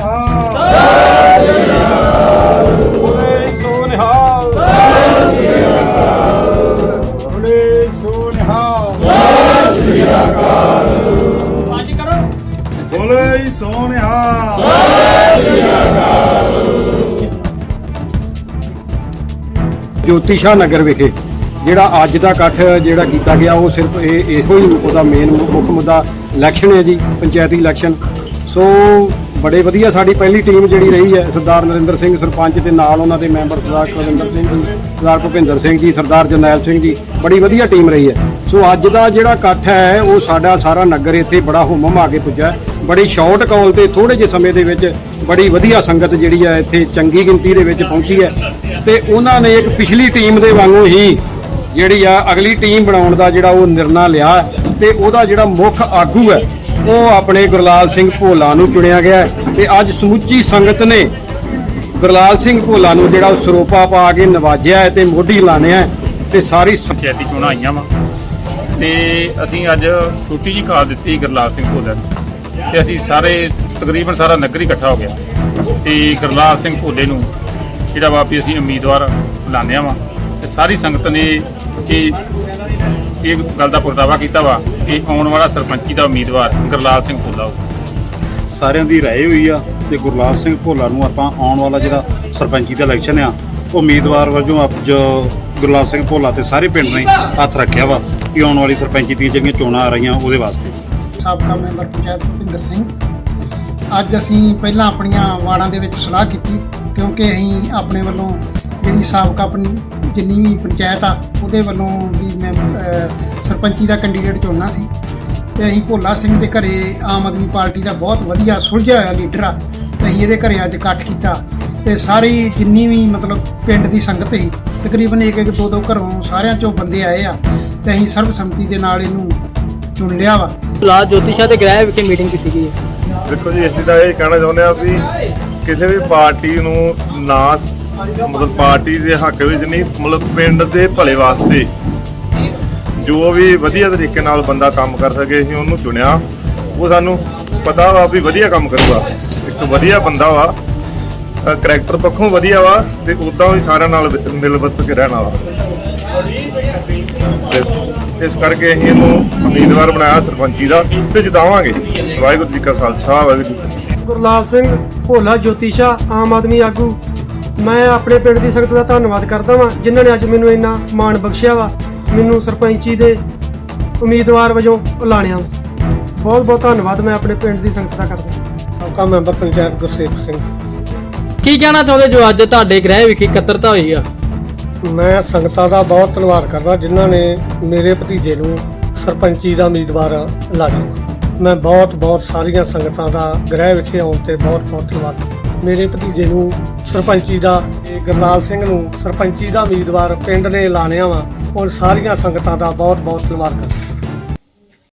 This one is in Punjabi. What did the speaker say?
ਨਿਹਾਲ ਸਤਿ ਜੋਤੀਸ਼ਾ ਨਗਰ ਵਿਖੇ ਜਿਹੜਾ ਅੱਜ ਦਾ ਇਕੱਠ ਜਿਹੜਾ ਕੀਤਾ ਗਿਆ, ਉਹ ਸਿਰਫ ਇਹ ਇਹੋ ਹੀ ਉਹਦਾ ਮੇਨ ਮੁੱਖ ਮੁੱਦਾ ਇਲੈਕਸ਼ਨ ਹੈ ਜੀ, ਪੰਚਾਇਤੀ ਇਲੈਕਸ਼ਨ ਸੋ ਬੜੇ ਵਧੀਆ ਸਾਡੀ ਪਹਿਲੀ ਟੀਮ ਜਿਹੜੀ ਰਹੀ ਹੈ, ਸਰਦਾਰ ਨਰਿੰਦਰ ਸਿੰਘ ਸਰਪੰਚ ਤੇ ਨਾਲ ਉਹਨਾਂ ਦੇ ਮੈਂਬਰ ਸਰਦਾਰ ਕੁਲਵਿੰਦਰ ਸਿੰਘ ਜੀ, ਸਰਦਾਰ ਭੁਪਿੰਦਰ ਸਿੰਘ ਜੀ, ਸਰਦਾਰ ਜਰਨੈਲ ਸਿੰਘ ਜੀ, ਬੜੀ ਵਧੀਆ ਟੀਮ ਰਹੀ ਹੈ। ਸੋ ਅੱਜ ਦਾ ਜਿਹੜਾ ਇਕੱਠ ਹੈ, ਉਹ ਸਾਡਾ ਸਾਰਾ ਨਗਰ ਇੱਥੇ ਬੜਾ ਹੁਮਮ ਆ ਕੇ ਪੁੱਜਾ ਬੜੀ ਸ਼ਾਰਟ ਕਾਲ ਤੇ ਥੋੜੇ ਜਿਹੇ ਸਮੇਂ ਦੇ ਵਿੱਚ ਬੜੀ ਵਧੀਆ ਸੰਗਤ ਜਿਹੜੀ ਹੈ, ਇੱਥੇ ਚੰਗੀ ਗਿਣਤੀ ਦੇ ਵਿੱਚ ਪਹੁੰਚੀ ਹੈ। ਤੇ ਉਹਨਾਂ ਨੇ ਇੱਕ ਪਿਛਲੀ ਟੀਮ ਦੇ ਵਾਂਗੂ ਹੀ ਜਿਹੜੀ ਆ ਅਗਲੀ ਟੀਮ ਬਣਾਉਣ ਦਾ ਜਿਹੜਾ ਉਹ ਨਿਰਣਾ ਲਿਆ ਹੈ। ਤੇ ਉਹਦਾ ਜਿਹੜਾ ਮੁੱਖ ਆਗੂ ਹੈ ਉਹ ਆਪਣੇ ਗੁਰਲਾਲ ਸਿੰਘ ਭੋਲਾ ਨੂੰ ਚੁਣਿਆ ਗਿਆ ਹੈ ਤੇ ਅੱਜ ਸਮੁੱਚੀ ਸੰਗਤ ਨੇ ਗੁਰਲਾਲ ਸਿੰਘ ਭੋਲਾ ਨੂੰ ਜਿਹੜਾ ਉਹ ਸਰੋਪਾ ਪਾ ਕੇ ਨਵਾਜਿਆ ਹੈ ਤੇ ਮੋਢੀ ਲਾਣਿਆ ਹੈ ਤੇ ਸਾਰੀ ਪੰਚਾਇਤੀ ਚੋਣਾਂ ਆਈਆਂ ਵਾ। ਤੇ ਅਸੀਂ ਅੱਜ ਛੋਟੀ ਜੀ ਕਾਲ ਦਿੱਤੀ ਗੁਰਲਾਲ ਸਿੰਘ ਭੋਲੇ ਨੂੰ। ਤੇ ਅਸੀਂ ਸਾਰੇ, ਤਕਰੀਬਨ ਸਾਰਾ ਨਗਰ ਇਕੱਠਾ ਹੋ ਗਿਆ। ਤੇ ਗੁਰਲਾਲ ਸਿੰਘ ਭੋਲੇ ਨੂੰ ਜਿਹੜਾ ਵਾ ਵੀ ਅਸੀਂ ਉਮੀਦਵਾਰ ਲਾਣਿਆ ਵਾ। ਤੇ ਸਾਰੀ ਸੰਗਤ ਨੇ ਇਹ ਇਹ ਗੱਲ ਦਾ ਪ੍ਰਗਟਾਵਾ ਕੀਤਾ ਵਾ ਕਿ ਆਉਣ ਵਾਲਾ ਸਰਪੰਚੀ ਦਾ ਉਮੀਦਵਾਰ ਗੁਰਲਾਲ ਸਿੰਘ ਭੋਲਾ ਹੋਊ। ਸਾਰਿਆਂ ਦੀ ਰਾਏ ਹੋਈ ਆ ਤੇ ਗੁਰਲਾਲ ਸਿੰਘ ਭੋਲਾ ਨੂੰ ਆਪਾਂ ਆਉਣ ਵਾਲਾ ਜਿਹੜਾ ਸਰਪੰਚੀ ਦਾ ਇਲੈਕਸ਼ਨ ਆ ਉਮੀਦਵਾਰ ਵਜੋਂ ਅੱਜ ਗੁਰਲਾਲ ਸਿੰਘ ਭੋਲਾ ਤੇ ਸਾਰੇ ਪਿੰਡ ਨੇ ਹੱਥ ਰੱਖਿਆ ਵਾ ਕਿ ਆਉਣ ਵਾਲੀ ਸਰਪੰਚੀ ਦੀਆਂ ਜਿਹੜੀਆਂ ਚੋਣਾਂ ਆ ਰਹੀਆਂ ਉਹਦੇ ਵਾਸਤੇ। ਸਾਬਕਾ ਮੈਂਬਰ ਪੰਚਾਇਤ ਭੁਪਿੰਦਰ ਸਿੰਘ ਅੱਜ ਅਸੀਂ ਪਹਿਲਾਂ ਆਪਣੀਆਂ ਵਾਰਡਾਂ ਦੇ ਵਿੱਚ ਸਲਾਹ ਕੀਤੀ ਕਿਉਂਕਿ ਅਸੀਂ ਆਪਣੇ ਵੱਲੋਂ ਜਿਹੜੀ ਸਾਬਕਾ ਆਪਣੀ ਜਿੰਨੀ ਵੀ ਪੰਚਾਇਤ ਆ ਉਹਦੇ ਵੱਲੋਂ ਵੀ ਮੈਂ ਅਹ, ਸਰਪੰਚੀ ਦਾ ਕੈਂਡੀਡੇਟ ਚੁਣਨਾ ਸੀ। ਤੇ ਅਸੀਂ ਭੋਲਾ ਸਿੰਘ ਦੇ ਘਰੇ ਆਮ ਆਦਮੀ ਪਾਰਟੀ ਦਾ ਬਹੁਤ ਵਧੀਆ ਸੁਲਝਿਆ ਹੋਇਆ ਲੀਡਰ ਆ। ਤੇ ਅਸੀਂ ਇਹਦੇ ਘਰੇ ਅੱਜ ਇਕੱਠ ਕੀਤਾ। ਤੇ ਸਾਰੀ ਜਿੰਨੀ ਵੀ ਮਤਲਬ ਪਿੰਡ ਦੀ ਸੰਗਤ ਸੀ ਤਕਰੀਬਨ ਇੱਕ ਇੱਕ ਦੋ ਦੋ ਘਰੋਂ ਸਾਰਿਆਂ ਚੋਂ ਬੰਦੇ ਆਏ ਆ। ਤੇ ਅਸੀਂ ਸਰਬਸੰਮਤੀ ਦੇ ਨਾਲ ਇਹਨੂੰ ਚੁਣ ਲਿਆ ਵਾ। ਲਾ ਜੋਤੀਸ਼ਾ ਤੇ ਗ੍ਰਹਿ ਵਿਖੇ ਮੀਟਿੰਗ ਕੀਤੀ ਗਈ ਹੈ। ਦੇਖੋ ਜੀ ਅਸੀਂ ਤਾਂ ਇਹ ਕਹਿਣਾ ਚਾਹੁੰਦੇ ਆ ਵੀ ਕਿਸੇ ਵੀ ਪਾਰਟੀ ਨੂੰ ਨਾ ਮਤਲਬ ਪਾਰਟੀ ਦੇ ਹੱਕ ਵਿੱਚ ਨਹੀਂ, ਮਤਲਬ ਪਿੰਡ ਦੇ ਭਲੇ ਵਾਸਤੇ। ਜੋ ਵੀ ਵਧੀਆ ਤਰੀਕੇ ਨਾਲ ਬੰਦਾ ਕੰਮ ਕਰ ਸਕੇ, ਅਸੀਂ ਉਹਨੂੰ ਚੁਣਿਆ। ਉਹ ਸਾਨੂੰ ਪਤਾ ਵਾ ਵੀ ਵਧੀਆ ਕੰਮ ਕਰੂਗਾ। ਇੱਕ ਵਧੀਆ ਬੰਦਾ ਵਾ ਕਰੈਕਟਰ ਪੱਖੋਂ ਵਧੀਆ ਵਾ, ਤੇ ਉਦਾਂ ਵੀ ਸਾਰਿਆਂ ਨਾਲ ਮਿਲ ਵਰਤ ਕੇ ਰਹਿਣ ਵਾਲਾ ਇਸ ਕਰਕੇ ਅਸੀਂ ਇਹਨੂੰ ਉਮੀਦਵਾਰ ਬਣਾਇਆ ਸਰਪੰਚੀ ਦਾ, ਤੇ ਜਿਤਾਵਾਂਗੇ। ਵਾਹਿਗੁਰੂ ਜੀ ਕਾ ਖਾਲਸਾ, ਵਾਹਿਗੁਰੂ ਜੀ ਕੀ ਗੁਰਲਾਲ ਸਿੰਘ, ਭੋਲਾ ਜੋਤੀਸ਼ਾ, ਆਮ ਆਦਮੀ ਆਗੂ। ਮੈਂ ਆਪਣੇ ਪਿੰਡ ਦੀ ਸੰਗਤ ਦਾ ਧੰਨਵਾਦ ਕਰਦਾ ਵਾਂ ਜਿਨ੍ਹਾਂ ਨੇ ਅੱਜ ਮੈਨੂੰ ਇੰਨਾ ਮਾਣ ਬਖਸ਼ਿਆ ਵਾ ਮੈਨੂੰ ਸਰਪੰਚੀ ਦੇ ਉਮੀਦਵਾਰ ਵਜੋਂ ਐਲਾਨਿਆ ਬਹੁਤ ਬਹੁਤ ਧੰਨਵਾਦ ਮੈਂ ਆਪਣੇ ਪਿੰਡ ਦੀ ਸੰਗਤ ਦਾ ਕਰਦਾ। ਸਾਬਕਾ ਮੈਂਬਰ ਪੰਚਾਇਤ ਗੁਰਸੇਵ ਸਿੰਘ। ਕੀ ਕਹਿਣਾ ਚਾਹੁੰਦੇ ਜੋ ਅੱਜ ਤੁਹਾਡੇ ਗ੍ਰਹਿ ਵਿਖੇ ਇਕੱਤਰਤਾ ਹੋਈ ਆ? ਮੈਂ ਸੰਗਤਾਂ ਦਾ ਬਹੁਤ ਧੰਨਵਾਦ ਕਰਦਾ ਜਿਨ੍ਹਾਂ ਨੇ ਮੇਰੇ ਭਤੀਜੇ ਨੂੰ ਸਰਪੰਚੀ ਦਾ ਉਮੀਦਵਾਰ ਲਾਇਆ ਮੈਂ ਬਹੁਤ ਬਹੁਤ ਸਾਰੀਆਂ ਸੰਗਤਾਂ ਦਾ ਗ੍ਰਹਿ ਵਿਖੇ ਆਉਣ ਤੇ ਬਹੁਤ ਬਹੁਤ ਧੰਨਵਾਦ। ਮੇਰੇ ਭਤੀਜੇ ਨੂੰ ਸਰਪੰਚੀ ਦਾ ਤੇ ਗੁਰਲਾਲ ਸਿੰਘ ਨੂੰ ਸਰਪੰਚੀ ਦਾ ਉਮੀਦਵਾਰ ਪਿੰਡ ਨੇ ਐਲਾਨਿਆ ਵਾ। ਔਰ ਸਾਰੀਆਂ ਸੰਗਤਾਂ ਦਾ ਬਹੁਤ ਬਹੁਤ ਧੰਨਵਾਦ ਕਰਦਾ।